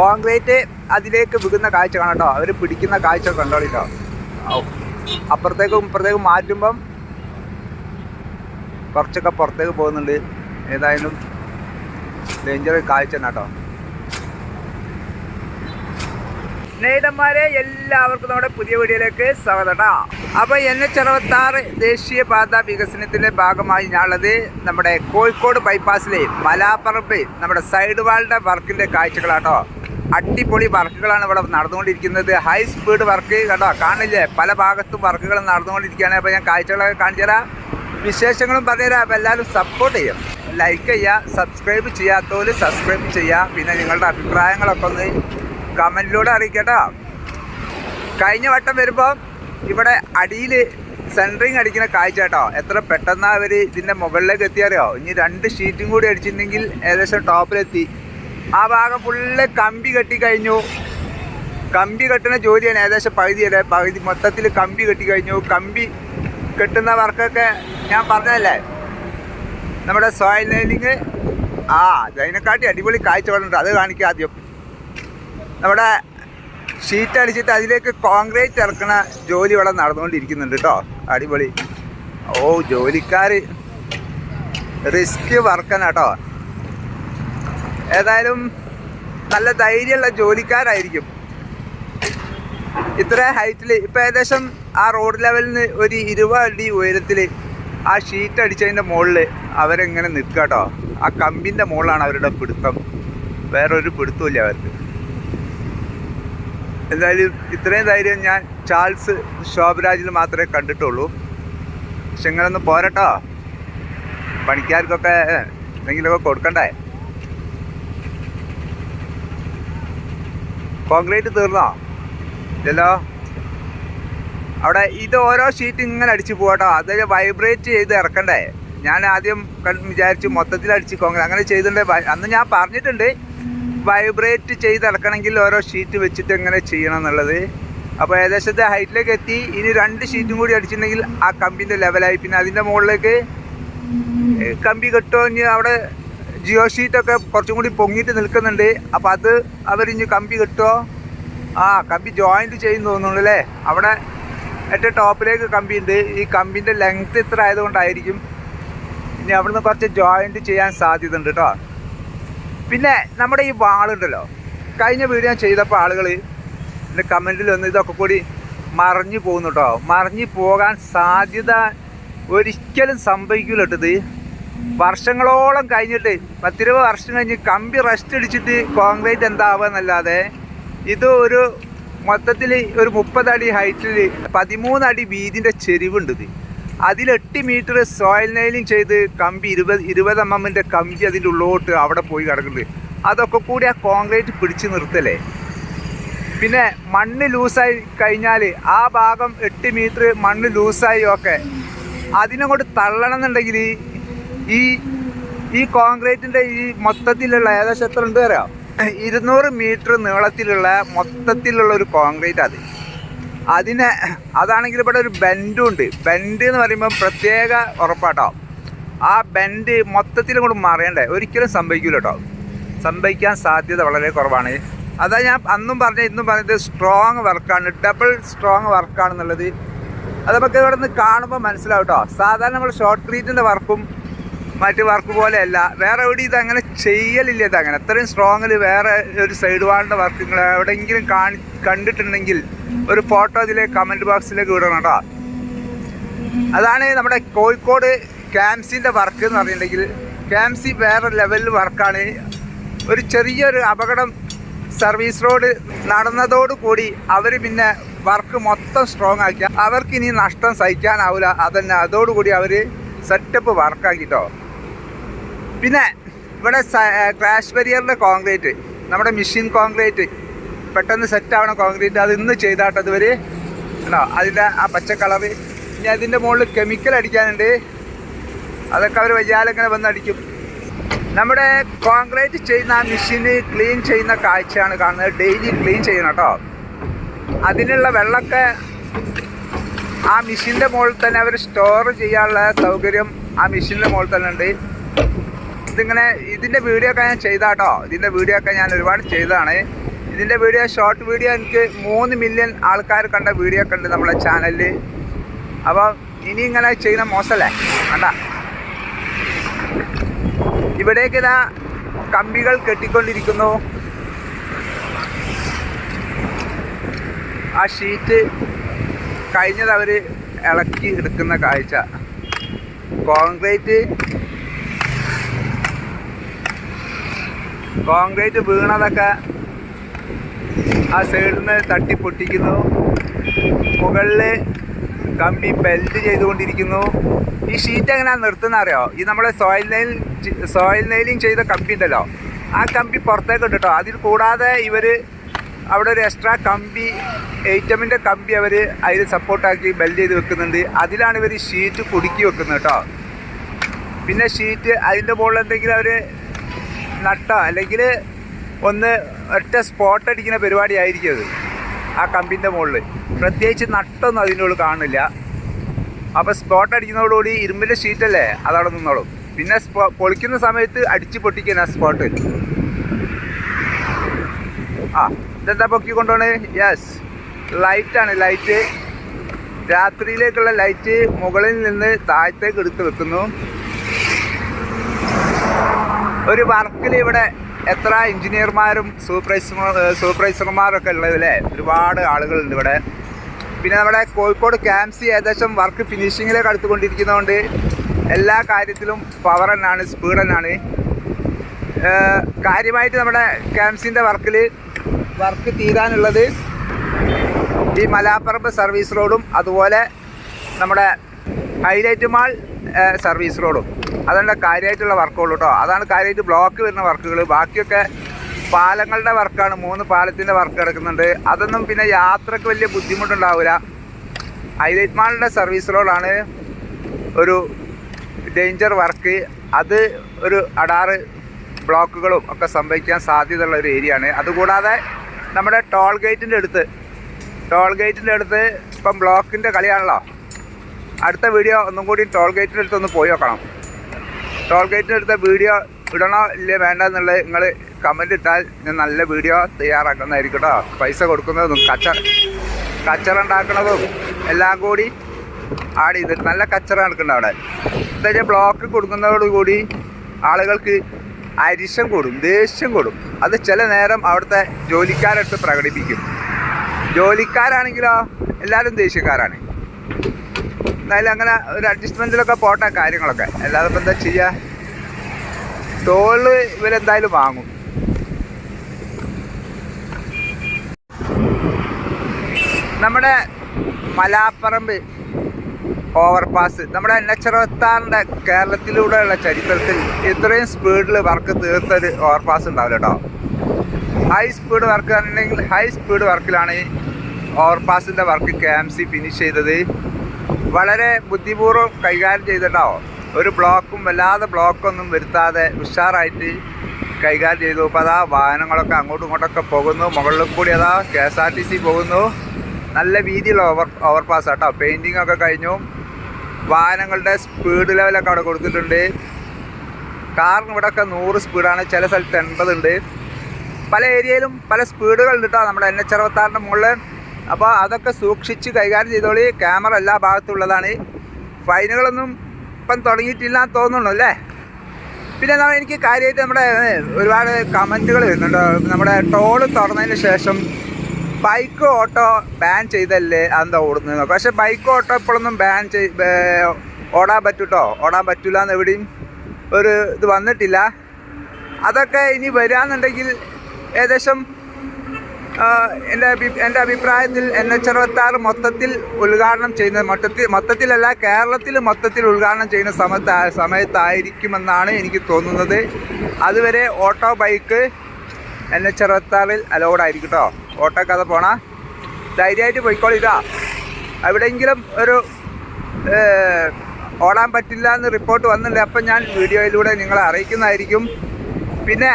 Concrete അതിലേക്ക് വിടുന്ന കാഴ്ച കാണട്ടോ അവർ പിടിക്കുന്ന കാഴ്ച കണ്ടോളിട്ടോ. അപ്പുറത്തേക്കും ഇപ്പുറത്തേക്കും മാറ്റുമ്പം കുറച്ചൊക്കെ പുറത്തേക്ക് പോകുന്നുണ്ട്. ഏതായാലും ഡേഞ്ചർ കാഴ്ച കേട്ടോ. സ്നേഹിതന്മാരെ എല്ലാവർക്കും നമ്മുടെ പുതിയ വീഡിയോയിലേക്ക് സ്വാഗതം അപ്പൊ അപ്പോൾ എൻ എച്ച് അറുപത്തി ആറ് ദേശീയപാത വികസനത്തിന്റെ ഭാഗമായി ഞാനുള്ളത് നമ്മുടെ കോഴിക്കോട് ബൈപ്പാസിലെ മലാപ്പറമ്പ് നമ്മുടെ സൈഡ് വാളിന്റെ വർക്കിന്റെ കാഴ്ചകളാട്ടോ അടിപൊളി വർക്കുകളാണ് ഇവിടെ നടന്നുകൊണ്ടിരിക്കുന്നത്. ഹൈ സ്പീഡ് വർക്ക് കേട്ടോ കാണില്ലേ? പല ഭാഗത്തും വർക്കുകൾ നടന്നുകൊണ്ടിരിക്കുകയാണ്. അപ്പോൾ ഞാൻ കാഴ്ചകളൊക്കെ കാണിച്ചു തരാം. വിശേഷങ്ങളും പറഞ്ഞുതരാം. അപ്പോൾ എല്ലാവരും സപ്പോർട്ട് ചെയ്യും. ലൈക്ക് ചെയ്യുക സബ്സ്ക്രൈബ് ചെയ്യാത്തവർ സബ്സ്ക്രൈബ് ചെയ്യുക. പിന്നെ നിങ്ങളുടെ അഭിപ്രായങ്ങളൊക്കെ ഒന്ന് കമന്റിലൂടെ അറിയിക്കട്ടോ. കഴിഞ്ഞ വട്ടം വരുമ്പോൾ ഇവിടെ അടിയിൽ സെന്ററിങ് അടിക്കുന്ന കാഴ്ച കേട്ടോ. എത്ര പെട്ടെന്ന് അവർ ഇതിന്റെ മുകളിലേക്ക് എത്തിയറിയോ? ഇനി രണ്ട് ഷീറ്റും കൂടി അടിച്ചിട്ടുണ്ടെങ്കിൽ ഏകദേശം ടോപ്പിലെത്തി ആ ഭാഗം ഫുള്ള് കമ്പി കെട്ടി കഴിഞ്ഞു. കമ്പി കെട്ടുന്ന ജോലിയാണ് ഏകദേശം പകുതി അല്ലേ പകുതി മൊത്തത്തിൽ കമ്പി കെട്ടി കഴിഞ്ഞു. കമ്പി കെട്ടുന്ന വർക്കൊക്കെ ഞാൻ പറഞ്ഞതല്ലേ? നമ്മുടെ സോയിൽ നെയിലിങ് ആ അതിനെക്കാട്ടി അടിപൊളി കാഴ്ചകളുണ്ട് അത് കാണിക്കുക ആദ്യം. നമ്മുടെ ഷീറ്റ് അടിച്ചിട്ട് അതിലേക്ക് കോൺക്രീറ്റ് ഇറക്കുന്ന ജോലി ഇവിടെ നടന്നുകൊണ്ടിരിക്കുന്നുണ്ട് കേട്ടോ അടിപൊളി. ഓ ജോലിക്കാർ റിസ്ക് വർക്കാണ് കേട്ടോ ഏതായാലും നല്ല ധൈര്യമുള്ള ജോലിക്കാരായിരിക്കും. ഇത്ര ഹൈറ്റിൽ ഇപ്പം ഏകദേശം ആ റോഡ് ലെവലിൽ നിന്ന് ഒരു ഇരുപത് അടി ഉയരത്തിൽ ആ ഷീറ്റ് അടിച്ചതിന്റെ മുകളിൽ അവരെങ്ങനെ നിൽക്കുക കേട്ടോ. ആ കമ്പിന്റെ മുകളിലാണ് അവരുടെ പിടുത്തം. വേറൊരു പിടുത്തമില്ല അവർക്ക്. എന്തായാലും ഇത്രയും ധൈര്യം ഞാൻ ചാൾസ് ശോഭരാജിൽ മാത്രമേ കണ്ടിട്ടുള്ളൂ. പക്ഷെ ഇങ്ങനൊന്ന് പോരട്ടോ. പണിക്കാർക്കൊക്കെ എന്തെങ്കിലുമൊക്കെ കൊടുക്കണ്ടേ? കോൺക്രീറ്റ് തീർന്നോ? ഇല്ലല്ലോ? അവിടെ ഇത് ഓരോ ഷീറ്റ് ഇങ്ങനെ അടിച്ച് പോകട്ടോ അത് വൈബ്രേറ്റ് ചെയ്ത് ഇറക്കണ്ടേ? ഞാൻ ആദ്യം വിചാരിച്ചു മൊത്തത്തിൽ അടിച്ച് കോൺക്രീറ്റ് അങ്ങനെ ചെയ്തിട്ടുണ്ട്. അന്ന് ഞാൻ പറഞ്ഞിട്ടുണ്ട് വൈബ്രേറ്റ് ചെയ്ത് ഇറക്കണമെങ്കിൽ ഓരോ ഷീറ്റ് വെച്ചിട്ട് എങ്ങനെ ചെയ്യണം എന്നുള്ളത്. അപ്പോൾ ഏകദേശത്തെ ഹൈറ്റിലേക്ക് എത്തി. ഇനി രണ്ട് ഷീറ്റും കൂടി അടിച്ചിട്ടുണ്ടെങ്കിൽ ആ കമ്പിന്റെ ലെവലായി പിന്നെ അതിന്റെ മുകളിലേക്ക് കമ്പി കെട്ടോ ഇനി അവിടെ ജിയോ ഷീറ്റൊക്കെ കുറച്ചും കൂടി പൊങ്ങിയിട്ട് നിൽക്കുന്നുണ്ട്. അപ്പോൾ അത് അവരിഞ്ഞ് കമ്പി കിട്ടുമോ ആ കമ്പി ജോയിന്റ് ചെയ്യുന്നു തോന്നുന്നുണ്ട് അല്ലേ? അവിടെ ഏറ്റവും ടോപ്പിലേക്ക് കമ്പി ഉണ്ട് ഈ കമ്പിന്റെ ലെങ്ത് ഇത്ര ആയതുകൊണ്ടായിരിക്കും ഇനി അവിടുന്ന് കുറച്ച് ജോയിന്റ് ചെയ്യാൻ സാധ്യത ഉണ്ട് കേട്ടോ. പിന്നെ നമ്മുടെ ഈ വാളുണ്ടല്ലോ കഴിഞ്ഞ വീഡിയോ ഞാൻ ചെയ്തപ്പോൾ ആളുകൾ എന്റെ കമന്റിൽ വന്ന് ഇതൊക്കെ കൂടി മറിഞ്ഞു പോകുന്നു കേട്ടോ. മറിഞ്ഞു പോകാൻ സാധ്യത ഒരിക്കലും സംഭവിക്കില്ല കേട്ടത് വർഷങ്ങളോളം കഴിഞ്ഞിട്ട് പത്തിരുപത് വർഷം കഴിഞ്ഞ് കമ്പി റെസ്റ്റ് അടിച്ചിട്ട് കോൺക്രീറ്റ് എന്താവുക എന്നല്ലാതെ ഇത് ഒരു മൊത്തത്തിൽ ഒരു മുപ്പതടി ഹൈറ്റിൽ പതിമൂന്നടി വീതിന്റെ ചെരിവുണ്ട് ഇത്. അതിൽ എട്ട് മീറ്റർ സോയിൽ നൈലിങ് ചെയ്ത് കമ്പി ഇരുപത് ഇരുപത് എം എമ്മിന്റെ കമ്പി അതിന്റെ ഉള്ളോട്ട് അവിടെ പോയി കിടക്കുന്നത് അതൊക്കെ കൂടി ആ കോൺക്രീറ്റ് പിടിച്ച് നിർത്തലേ. പിന്നെ മണ്ണ് ലൂസായി കഴിഞ്ഞാൽ ആ ഭാഗം എട്ട് മീറ്റർ മണ്ണ് ലൂസായി ഒക്കെ അതിനങ്ങോട്ട് തള്ളണം എന്നുണ്ടെങ്കിൽ ഈ ഈ കോൺക്രീറ്റിന്റെ ഈ മൊത്തത്തിലുള്ള ഏകദേശം എത്ര ഉണ്ട് പറയാം ഇരുന്നൂറ് മീറ്റർ നീളത്തിലുള്ള മൊത്തത്തിലുള്ള ഒരു കോൺക്രീറ്റ് അത്. അതിനെ അതാണെങ്കിൽ ഇവിടെ ഒരു ബെൻഡും ഉണ്ട്. ബെൻഡ് എന്ന് പറയുമ്പോൾ പ്രത്യേക ഉറപ്പാട്ടോ. ആ ബെൻഡ് മൊത്തത്തിൽ കൂടെ മറിയണ്ടേ? ഒരിക്കലും സംഭവിക്കില്ല കേട്ടോ. സംഭവിക്കാൻ സാധ്യത വളരെ കുറവാണ്. അതാ ഞാൻ അന്നും പറഞ്ഞ ഇന്നും പറഞ്ഞത് സ്ട്രോങ് വർക്കാണ് ഡബിൾ സ്ട്രോങ് വർക്കാണെന്നുള്ളത് അത് നമുക്ക് ഇവിടെ നിന്ന് കാണുമ്പോൾ മനസ്സിലാവും കേട്ടോ. സാധാരണ നമ്മൾ ഷോർട്ട് ക്രീറ്റിന്റെ വർക്കും മറ്റ് വർക്ക് പോലെയല്ല. വേറെ എവിടെ ഇത് അങ്ങനെ ചെയ്യലില്ല ഇത് അങ്ങനെ. അത്രയും സ്ട്രോങ്ങിൽ വേറെ ഒരു സൈഡ് വാളിന്റെ വർക്ക് നിങ്ങൾ എവിടെയെങ്കിലും കാണി കണ്ടിട്ടുണ്ടെങ്കിൽ ഒരു ഫോട്ടോ ഇതിലെ കമന്റ് ബോക്സിലേക്ക് വിടണം കേട്ടോ. അതാണ് നമ്മുടെ കോഴിക്കോട് ക്യാംസിന്റെ വർക്ക് എന്ന് പറഞ്ഞിട്ടുണ്ടെങ്കിൽ ക്യാംസി വേറെ ലെവലിൽ വർക്കാണ് ഒരു ചെറിയൊരു അപകടം സർവീസ് റോഡ് നടന്നതോടുകൂടി അവർ പിന്നെ വർക്ക് മൊത്തം സ്ട്രോങ് ആക്കി. അവർക്ക് ഇനി നഷ്ടം സഹിക്കാനാവില്ല അതന്നെ. അതോടുകൂടി അവർ സെറ്റപ്പ് വർക്കാക്കിട്ടോ പിന്നെ ഇവിടെ ക്രാഷ് ബരിയറിന്റെ കോൺക്രീറ്റ് നമ്മുടെ മെഷീൻ കോൺക്രീറ്റ് പെട്ടെന്ന് സെറ്റ് ആവണം കോൺക്രീറ്റ് അത് ഇന്ന് ചെയ്താട്ടത് വരെ ഉണ്ടോ അതിന്റെ ആ പച്ച ഇനി അതിന്റെ മുകളിൽ കെമിക്കൽ അടിക്കാനുണ്ട്. അതൊക്കെ അവർ വയ്യാലിങ്ങനെ വന്നടിക്കും നമ്മുടെ കോൺക്രീറ്റ് ചെയ്യുന്ന ആ മെഷീന് ക്ലീൻ ചെയ്യുന്ന കാഴ്ചയാണ് കാണുന്നത്. ഡെയിലി ക്ലീൻ ചെയ്യണം കേട്ടോ. അതിനുള്ള വെള്ളമൊക്കെ ആ മെഷീന്റെ മുകളിൽ തന്നെ അവർ സ്റ്റോർ ചെയ്യാനുള്ള സൗകര്യം ആ മെഷീന്റെ മുകളിൽ തന്നെ ഉണ്ട്. ഇതിങ്ങനെ ഇതിന്റെ വീഡിയോ ഒക്കെ ഞാൻ ചെയ്താട്ടോ. ഇതിന്റെ വീഡിയോ ഒക്കെ ഞാൻ ഒരുപാട് ചെയ്തതാണ്. ഇതിന്റെ വീഡിയോ ഷോർട്ട് വീഡിയോ എനിക്ക് മൂന്ന് മില്യൺ ആൾക്കാർ കണ്ട വീഡിയോ ഒക്കെ ഉണ്ട് നമ്മളെ ചാനലിൽ അപ്പോൾ ഇനി ഇങ്ങനെ ചെയ്യുന്ന മോശമല്ലേ കണ്ട. ഇവിടേക്ക് ഇതാ കമ്പികൾ കെട്ടിക്കൊണ്ടിരിക്കുന്നു. ആ ഷീറ്റ് കഴിഞ്ഞത് അവർ ഇളക്കി എടുക്കുന്ന കാഴ്ച. കോൺക്രീറ്റ് കോൺക്രീറ്റ് വീണതൊക്കെ ആ സൈഡിൽ നിന്ന് തട്ടി പൊട്ടിക്കുന്നു. മുകളിൽ കമ്പി ബെൽറ്റ് ചെയ്തുകൊണ്ടിരിക്കുന്നു. ഈ ഷീറ്റ് എങ്ങനെ നിർത്തുന്ന അറിയോ ഈ നമ്മുടെ സോയിൽ നെയിൽ സോയിൽ നെയിലിങ് ചെയ്ത കമ്പി ഉണ്ടല്ലോ. ആ കമ്പി പുറത്തേക്ക് ഉണ്ട് കേട്ടോ അതിൽ കൂടാതെ ഇവർ അവിടെ ഒരു എക്സ്ട്രാ കമ്പി എയ്റ്റമിന്റെ കമ്പി അവർ അതിൽ സപ്പോർട്ടാക്കി ബെൽറ്റ് ചെയ്ത് വെക്കുന്നുണ്ട്. അതിലാണ് ഇവർ ഷീറ്റ് കുടുക്കി വെക്കുന്നത് കേട്ടോ. പിന്നെ ഷീറ്റ് അതിന്റെ മുകളിൽ എന്തെങ്കിലും അവർ നട്ടോ അല്ലെങ്കിൽ ഒന്ന് ഒറ്റ സ്പോട്ട് അടിക്കുന്ന പരിപാടി ആയിരിക്കും അത് ആ കമ്പിന്റെ മുകളിൽ. പ്രത്യേകിച്ച് നട്ടൊന്നും അതിന്റെ ഉള്ളിൽ കാണില്ല. അപ്പോൾ സ്പോട്ട് അടിക്കുന്നതോടുകൂടി ഇരുമ്പിന്റെ ഷീറ്റല്ലേ അതവിടെ നിന്നോളും. പിന്നെ സ്പോ പൊളിക്കുന്ന സമയത്ത് അടിച്ച് പൊട്ടിക്കുന്ന ആ സ്പോട്ട് ആ ഇതെന്താ പൊക്കി കൊണ്ടുപോണ്? യെസ് ലൈറ്റാണ് ലൈറ്റ് രാത്രിയിലേക്കുള്ള ലൈറ്റ് മുകളിൽ നിന്ന് താഴത്തേക്ക് എടുത്ത് വെക്കുന്നു. ഒരു വർക്കിൽ ഇവിടെ എത്ര എഞ്ചിനീയർമാരും സൂപ്പർവൈസർമാർ സൂപ്പർവൈസർമാരൊക്കെ ഉള്ളതില്ലേ ഒരുപാട് ആളുകളുണ്ട് ഇവിടെ. പിന്നെ നമ്മുടെ കോഴിക്കോട് ക്യാംസി ഏകദേശം വർക്ക് ഫിനിഷിങ്ങിലേക്ക് അടുത്തുകൊണ്ടിരിക്കുന്നതുകൊണ്ട് എല്ലാ കാര്യത്തിലും പവർ തന്നെയാണ് സ്പീഡ് തന്നെയാണ്. കാര്യമായിട്ട് നമ്മുടെ ക്യാംസിന്റെ വർക്കിൽ വർക്ക് തീരാനുള്ളത് ഈ മലാപ്പറമ്പ് സർവീസ് റോഡും അതുപോലെ നമ്മുടെ ഹൈലൈറ്റ് മാൾ സർവീസ് റോഡും. അതല്ല കാര്യമായിട്ടുള്ള വർക്കുകൾ കേട്ടോ അതാണ് കാര്യമായിട്ട് ബ്ലോക്ക് വരുന്ന വർക്കുകൾ ബാക്കിയൊക്കെ പാലങ്ങളുടെ വർക്കാണ് മൂന്ന് പാലത്തിന്റെ വർക്ക് കിടക്കുന്നുണ്ട്. അതൊന്നും പിന്നെ യാത്രയ്ക്ക് വലിയ ബുദ്ധിമുട്ടുണ്ടാവില്ല ഹൈലൈറ്റ് മാളിന്റെ സർവീസ് റോഡാണ് ഒരു ഡേഞ്ചർ വർക്ക് അത് ഒരു അടാറ് ബ്ലോക്കുകളും ഒക്കെ സംഭവിക്കാൻ സാധ്യതയുള്ള ഒരു ഏരിയ ആണ്. അതുകൂടാതെ നമ്മുടെ ടോൾ ഗേറ്റിന്റെ അടുത്ത് ടോൾ ഗേറ്റിന്റെ അടുത്ത് ഇപ്പം ബ്ലോക്കിന്റെ കളിയാണല്ലോ. അടുത്ത വീഡിയോ ഒന്നും കൂടി ടോൾ ഗേറ്റിന്റെ അടുത്ത് ഒന്ന് പോയി നോക്കണം. ടോൾ ഗേറ്റിന്റെ അടുത്ത വീഡിയോ ഇടണോ ഇല്ലേ വേണ്ട എന്നുള്ളത് നിങ്ങൾ കമന്റ് ഇട്ടാൽ ഞാൻ നല്ല വീഡിയോ തയ്യാറാക്കുന്നതായിരിക്കും കേട്ടോ പൈസ കൊടുക്കുന്നതും കച്ച കച്ചറ ഉണ്ടാക്കുന്നതും എല്ലാം കൂടി ആഡ് ചെയ്തിട്ട് നല്ല കച്ചറ നടക്കുന്നുണ്ട് അവിടെ. എന്താ ബ്ലോക്ക് കൊടുക്കുന്നതോടുകൂടി ആളുകൾക്ക് അരിശം കൂടും ദേഷ്യം കൂടും. അത് ചില നേരം അവിടുത്തെ ജോലിക്കാരെടുത്ത് പ്രകടിപ്പിക്കും. ജോലിക്കാരാണെങ്കിലോ എല്ലാവരും ദേഷ്യക്കാരാണ്. എന്തായാലും അങ്ങനെ ഒരു അഡ്ജസ്റ്റ്മെന്റിലൊക്കെ പോട്ടെ കാര്യങ്ങളൊക്കെ. അല്ലാതെ ഇപ്പം എന്താ ചെയ്യുക ടോൾ ഇവരെന്തായാലും വാങ്ങും. നമ്മുടെ മലാപ്പറമ്പ് ഓവർപാസ് നമ്മുടെ എൻ എച്ച് അറുപത്താറിന്റെ കേരളത്തിലൂടെയുള്ള ചരിത്രത്തിൽ ഇത്രയും സ്പീഡിൽ വർക്ക് തീർത്തൊരു ഓവർപാസ് ഉണ്ടാവില്ല കേട്ടോ high speed work high speed വർക്കിലാണ് ഈ ഓവർപാസിന്റെ work K M C finish ചെയ്തത്. വളരെ ബുദ്ധിപൂർവം കൈകാര്യം ചെയ്തിട്ടോ. ഒരു ബ്ലോക്കും വല്ലാതെ ബ്ലോക്കൊന്നും വരുത്താതെ ഉഷാറായിട്ട് കൈകാര്യം ചെയ്തു. അപ്പോൾ അതാ വാഹനങ്ങളൊക്കെ അങ്ങോട്ടും ഇങ്ങോട്ടൊക്കെ പോകുന്നു. മുകളിൽ കൂടി അതാ K S R T C പോകുന്നു. നല്ല രീതിയിലുള്ള ഓവർ ഓവർപാസ് കേട്ടോ പെയിന്റിംഗ് ഒക്കെ കഴിഞ്ഞു. വാഹനങ്ങളുടെ സ്പീഡ് ലെവലൊക്കെ അവിടെ കൊടുത്തിട്ടുണ്ട്. കാറിന് ഇവിടെയൊക്കെ നൂറ് സ്പീഡാണ്. ചില സ്ഥലത്ത് എൺപതുണ്ട്. പല ഏരിയയിലും പല സ്പീഡുകളുണ്ട് കേട്ടോ നമ്മുടെ എൻ എച്ച് അറുപത്താറിന്റെ മുകളിൽ അപ്പോൾ അതൊക്കെ സൂക്ഷിച്ച് കൈകാര്യം ചെയ്തോളി. ക്യാമറ എല്ലാ ഭാഗത്തുള്ളതാണ്. ഫൈനുകളൊന്നും ഇപ്പം തുടങ്ങിയിട്ടില്ല എന്ന് തോന്നുന്നു അല്ലേ? പിന്നെ നമ്മൾ എനിക്ക് കാര്യമായിട്ട് നമ്മുടെ ഒരുപാട് കമന്റുകൾ വരുന്നുണ്ട്. നമ്മുടെ ടോൾ തുറന്നതിന് ശേഷം ബൈക്ക് ഓട്ടോ ബാൻ ചെയ്തല്ലേ അതെന്താ ഓടുന്നത് പക്ഷേ ബൈക്ക് ഓട്ടോ ഇപ്പോഴൊന്നും ബാൻ ചെയ് ഓടാൻ പറ്റൂട്ടോ? ഓടാൻ പറ്റില്ല എന്ന് എവിടെയും ഒരു ഇത് വന്നിട്ടില്ല. അതൊക്കെ ഇനി വരാന്നുണ്ടെങ്കിൽ ഏകദേശം എന്റെ അഭി എന്റെ അഭിപ്രായത്തിൽ എൻ എച്ച് അറുപത്താറ് മൊത്തത്തിൽ ഉദ്ഘാടനം ചെയ്യുന്ന മൊത്തത്തിൽ മൊത്തത്തിലല്ല കേരളത്തിൽ മൊത്തത്തിൽ ഉദ്ഘാടനം ചെയ്യുന്ന സമയത്ത് സമയത്തായിരിക്കുമെന്നാണ് എനിക്ക് തോന്നുന്നത്. അതുവരെ ഓട്ടോ ബൈക്ക് എൻ എച്ച് അറുപത്താറിൽ അലോഡ് ആയിരിക്കും കേട്ടോ ഓട്ടോ കഥ പോണ. ധൈര്യമായിട്ട് പോയിക്കോളിതാ എവിടെയെങ്കിലും ഒരു ഓടാൻ പറ്റില്ല എന്ന് റിപ്പോർട്ട് വന്നിട്ടുണ്ട് അപ്പം ഞാൻ വീഡിയോയിലൂടെ നിങ്ങളെ അറിയിക്കുന്നതായിരിക്കും. പിന്നെ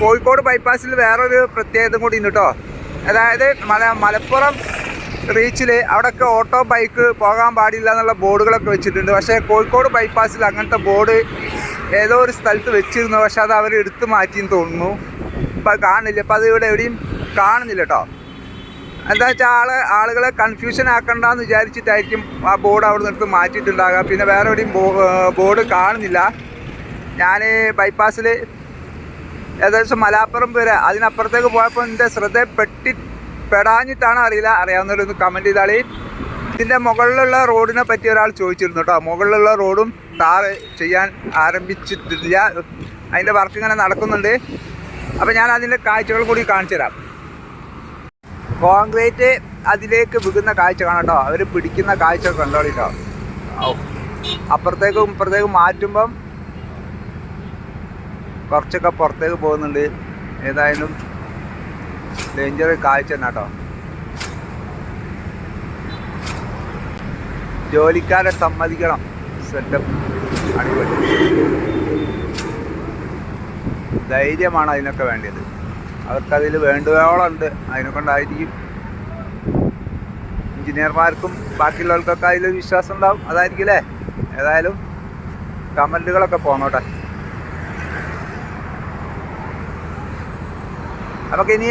കോഴിക്കോട് ബൈപ്പാസിൽ വേറൊരു പ്രത്യേകത കൂടി ഉണ്ട് കേട്ടോ അതായത് മല മലപ്പുറം റീച്ചിൽ അവിടെയൊക്കെ ഓട്ടോ ബൈക്ക് പോകാൻ പാടില്ല എന്നുള്ള ബോർഡുകളൊക്കെ വെച്ചിട്ടുണ്ട്. പക്ഷേ കോഴിക്കോട് ബൈപ്പാസിൽ അങ്ങനത്തെ ബോർഡ് ഏതോ ഒരു സ്ഥലത്ത് വെച്ചിരുന്നു. പക്ഷെ അത് അവർ എടുത്തു മാറ്റിയെന്ന് തോന്നുന്നു. ഇപ്പം കാണുന്നില്ല ഇപ്പം അത് ഇവിടെ എവിടെയും കാണുന്നില്ല കേട്ടോ എന്താ വെച്ചാൽ ആൾ ആളുകളെ കൺഫ്യൂഷൻ ആക്കണ്ടെന്ന് വിചാരിച്ചിട്ടായിരിക്കും ആ ബോർഡ് അവിടെ നിന്ന് എടുത്ത് മാറ്റിയിട്ടുണ്ടാകുക പിന്നെ വേറെ എവിടെയും ബോർഡ് കാണുന്നില്ല. ഞാൻ ബൈപ്പാസിൽ ഏകദേശം മലാപ്പുറം വരെ. അതിനപ്പുറത്തേക്ക് പോയപ്പോൾ എന്റെ ശ്രദ്ധപ്പെട്ടി പെടാഞ്ഞിട്ടാണോ അറിയില്ല. അറിയാവുന്നവരൊന്ന് കമന്റ് ചെയ്താളി. ഇതിന്റെ മുകളിലുള്ള റോഡിനെ പറ്റി ഒരാൾ ചോദിച്ചിരുന്നു കേട്ടോ മുകളിലുള്ള റോഡും ടാർ ചെയ്യാൻ ആരംഭിച്ചിട്ടില്ല. അതിന്റെ വർക്ക് ഇങ്ങനെ നടക്കുന്നുണ്ട്. അപ്പോൾ ഞാൻ അതിന്റെ കാഴ്ചകൾ കൂടി കാണിച്ചു തരാം. കോൺക്രീറ്റ് അതിലേക്ക് വികുന്ന കാഴ്ച കാണാം കേട്ടോ അവർ പിടിക്കുന്ന കാഴ്ച കണ്ടോളി കേട്ടോ ഔ. അപ്പുറത്തേക്കും ഇപ്പുറത്തേക്കും മാറ്റുമ്പം കുറച്ചൊക്കെ പുറത്തേക്ക് പോകുന്നുണ്ട്. ഏതായാലും ഡേഞ്ചർ കാഴ്ച തന്നെ കേട്ടോ. ജോലിക്കാരെ സമ്മതിക്കണം. സെറ്റപ്പ് അടിപൊളി. ധൈര്യമാണ് അതിനൊക്കെ വേണ്ടത് അവർക്കതിൽ വേണ്ടുവോളം ഉണ്ട്. അതിനെ കൊണ്ടായിരിക്കും എഞ്ചിനീയർമാർക്കും ബാക്കിയുള്ളവർക്കൊക്കെ അതിൽ വിശ്വാസം ഉണ്ടാവും. അതായിരിക്കില്ലേ ഏതായാലും കമന്റുകളൊക്കെ പോന്നോട്ടെ. നമുക്ക് ഇനി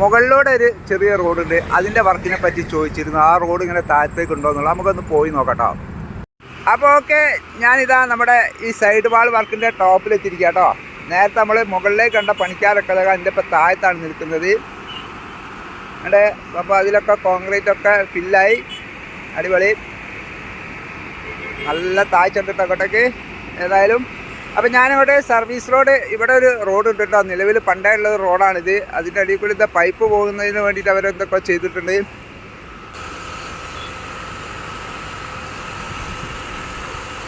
മുകളിലൂടെ ഒരു ചെറിയ റോഡുണ്ട്. അതിന്റെ വർക്കിനെ പറ്റി ചോദിച്ചിരുന്നു. ആ റോഡ് ഇങ്ങനെ താഴത്തേക്ക് ഉണ്ടോ എന്നുള്ളത് നമുക്കൊന്ന് പോയി നോക്കട്ടോ. അപ്പോൾ ഓക്കെ ഞാനിതാ നമ്മുടെ ഈ സൈഡ് വാൾ വർക്കിന്റെ ടോപ്പിലെത്തിയിരിക്കുക കേട്ടോ നേരത്തെ നമ്മൾ മുകളിലേക്ക് കണ്ട പണിക്കാരൊക്കെ അതിന്റെ ഇപ്പം താഴത്താണ് നിൽക്കുന്നത്. അവിടെ അപ്പോൾ അതിലൊക്കെ കോൺക്രീറ്റ് ഒക്കെ ഫില്ലായി. അടിപൊളി. നല്ല താഴ്ച ഉണ്ട് കേട്ടോ ഏതായാലും അപ്പം ഞാനിവിടെ സർവീസ് റോഡ് ഇവിടെ ഒരു റോഡ് ഉണ്ട് കേട്ടോ നിലവിൽ പണ്ടേ ഉള്ള റോഡാണിത് അതിന്റെ അടിയിൽ കൂടി ഇതാ പൈപ്പ് പോകുന്നതിന് വേണ്ടിയിട്ട് അവരെന്തൊക്കെ ചെയ്തിട്ടുണ്ട്.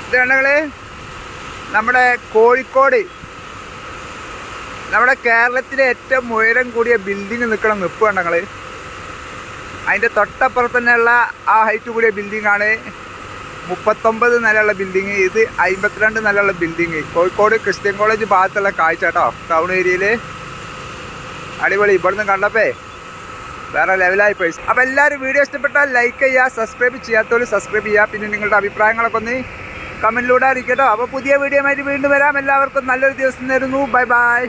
ഇതാണ് നമ്മുടെ കോഴിക്കോട്. നമ്മുടെ കേരളത്തിലെ ഏറ്റവും ഉയരം കൂടിയ ബിൽഡിങ് നിൽക്കണം നിപ്പ് അതിന്റെ തൊട്ടപ്പുറത്ത് തന്നെയുള്ള ആ ഹൈറ്റ് കൂടിയ ബിൽഡിംഗ് ആണ്. മുപ്പത്തൊമ്പത് നിലയുള്ള ബിൽഡിങ് ഇത് അമ്പത്തിരണ്ട് നിലയുള്ള ബിൽഡിങ് കോഴിക്കോട് ക്രിസ്ത്യൻ കോളേജ് ഭാഗത്തുള്ള കാഴ്ച കേട്ടോ. ടൗൺ ഏരിയയിൽ അടിപൊളി. ഇവിടുന്ന് കണ്ടപ്പേ വേറെ ലെവലായി പോയി. അപ്പോൾ എല്ലാവരും വീഡിയോ ഇഷ്ടപ്പെട്ടാൽ ലൈക്ക് ചെയ്യുക സബ്സ്ക്രൈബ് ചെയ്യാത്തവർ സബ്സ്ക്രൈബ് ചെയ്യുക. പിന്നെ നിങ്ങളുടെ അഭിപ്രായങ്ങളൊക്കെ ഒന്ന് കമന്റിലൂടെ അറിയിക്കട്ടോ. അപ്പോൾ പുതിയ വീഡിയോ ആയിട്ട് വീണ്ടും വരാം. എല്ലാവർക്കും നല്ലൊരു ദിവസം തരുന്നു ബൈ ബൈ